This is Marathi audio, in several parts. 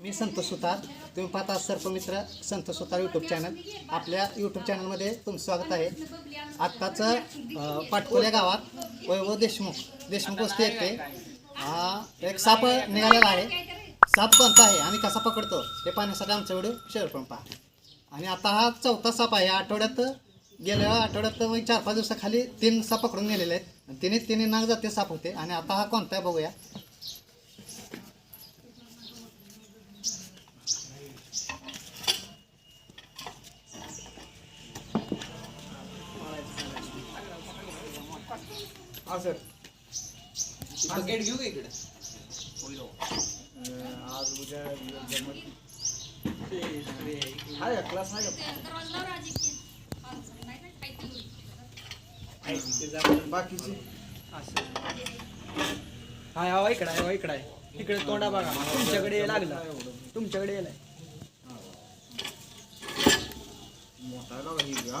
मी संतोष सुतार. तुम्ही पाहता सर्पमित्र संतोष सुतार यूट्यूब चॅनल आपल्या यूट्यूब चॅनलमध्ये तुमचं स्वागत आहे. आत्ताचं पाटकोल्या गावात वैभव देशमुख देशमुख वस्ती येते हा एक साप निघालेला आहे. साप कोणता आहे आणि कसा पकडतो हे पाहण्यासाठी आमचा व्हिडिओ शेअर करून पहा. आणि आता हा चौथा साप आहे. या आठवड्यात गेल्या आठवड्यात म्हणजे मग चार पाच दिवसाखाली तीन साप पकडून गेलेले आहेत. तिने तिने नाग जाते साप होते. आणि आता हा कोणता आहे बघूया. हा सर. मार्केट घेऊ का इकडे? आज उद्या जमत आहे का? क्लास आहे का बाकीची. हाय हवा इकडे आहे इकडे आहे. इकडे तोंडा बघा. तुमच्याकडे लागला. तुमच्याकडे येलाय मोठा ही का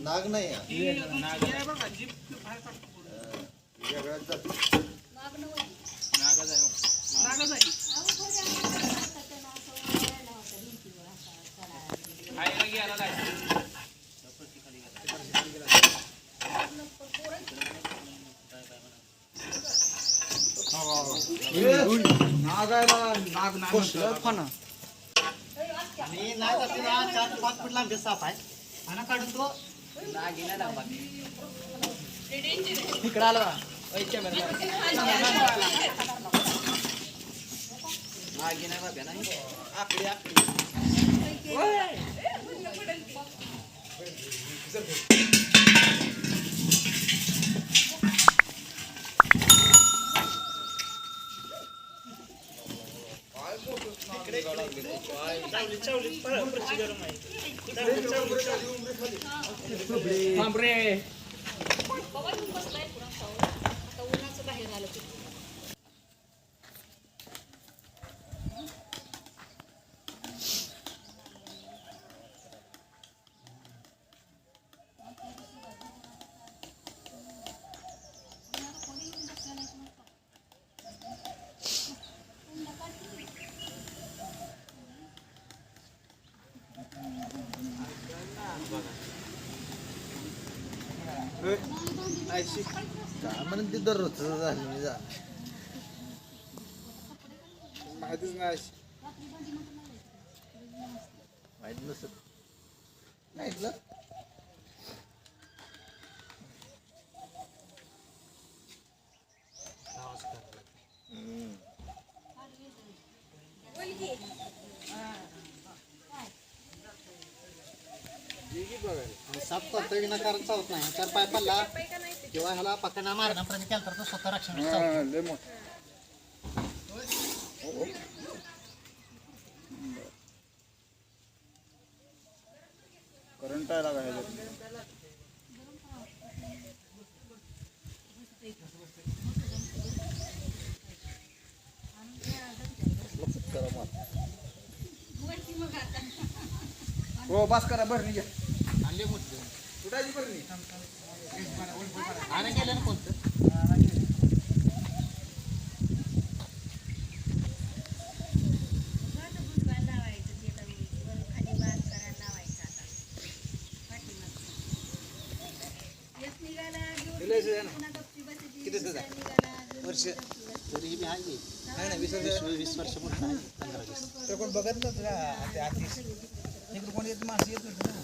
नाग नाही हा. अं, वेगळाच जाती. नाग नाग नाग कसलं फणा आणि नाही जाते ना चार ते पाच फूट लांबी साप आहे आणि काढून तो इकडे आला बघा. ओय, camera ला. आकडी, Hambre. Bawal yung basta, kurang sa oras. Katawanan sa bahira, lapit. काय म्हणून ते दररोज झालं मी जा. माहितीच नाही माहीत नसत नाही ऐकलं हम्म. साप करतो विनाकारण चालत नाही. चार पाय पडला किंवा ह्याला पकडा मारण्यापर्यंत केलं तर तो स्वतः रक्षण हा, चावतो. लय मोठा. करंट आहे लागा ह्याच्यात? हो बस करा भरणी घ्या आणि लय मोठी. कुठाची भरणी आणि गेलं ना कोणतं वर्ष तरी मी आहे की. वीस वीस वर्ष मोठा पंधरा वीस तर कोण बघत ना तुला ते आधीच इकडे कोण येत माणसं येत नव्हतं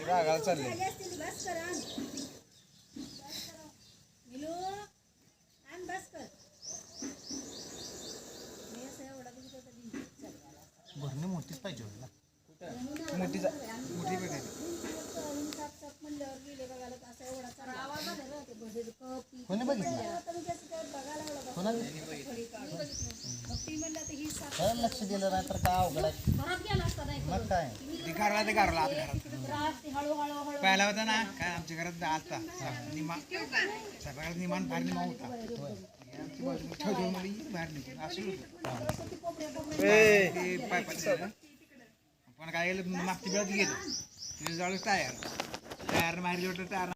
रागाला चालली. भरणी मोठीच पाहिजे होती ना. मोठी जा- मोठी ही कोणी बघितलं. कोणाला? ही लक्ष दिलं नाही तर काय अवघड आहे? घरात गेला असता नाही मग काय? ती घरला ते घरला आत घरात तिकडे त्रास ते हळूहळू हळू पहिला होता ना काय आमच्या घरात आलता निमा सगळ्यात निमान बाहेर निमा होता. आमची बाजू ठेवतो मध्ये बाहेर निघून असं होतं. ते पायपाचं झालं. पण काय केलं मागची वेळात गेलो. तिथे जाऊ टायर टायर बाहेर गेलो टायर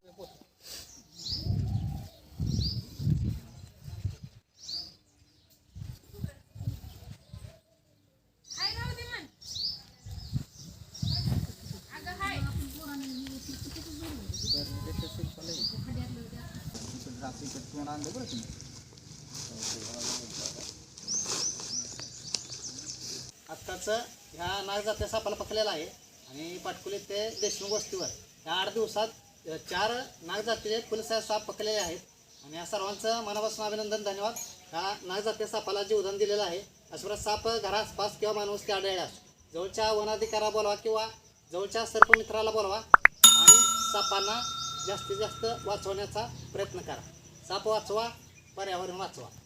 आत्ताचं ह्या नागजात्या सापाला पकडलेला आहे आणि पाटकुले ते देशमुख वस्तीवर. ह्या आठ दिवसात चार चार नागजातीचे फुलसाहेब साप पकडलेले आहेत. आणि या सर्वांचं मनापासून अभिनंदन धन्यवाद. ह्या नागजातीय सापाला जीवदान दिलेलं आहे. अशा साप घरासपास किंवा माणूसकी आढळल्यास जवळच्या वनाधिकारा बोलवा किंवा जवळच्या सर्प मित्राला बोलवा आणि सापांना जास्तीत जास्त वाचवण्याचा प्रयत्न करा. साप वाचवा पर्यावरण वाचवा.